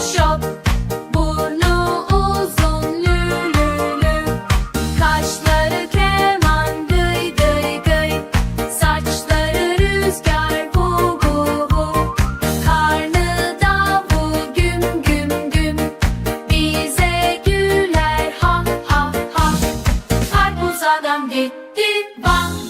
şop Burnu uzun lülülü. Kaşları keman gıy Saçları rüzgar bu bu bu. Karnı davul Bize güler ha ha ha. Karpuz adam gitti bak.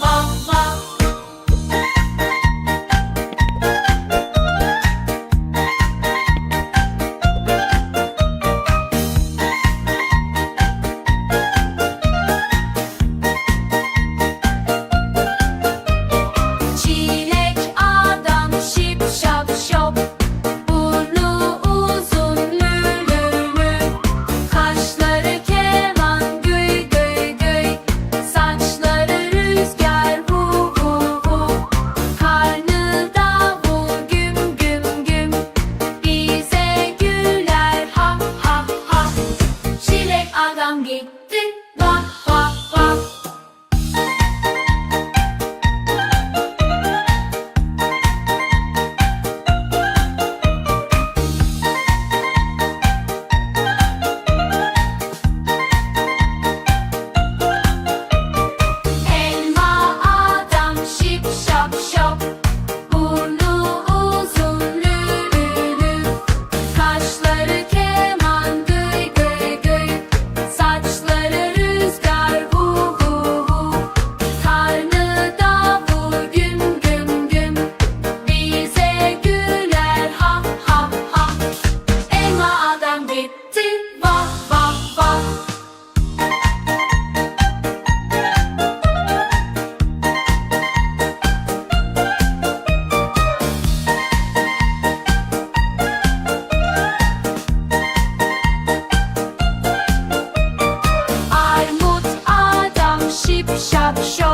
Adam shop, shop.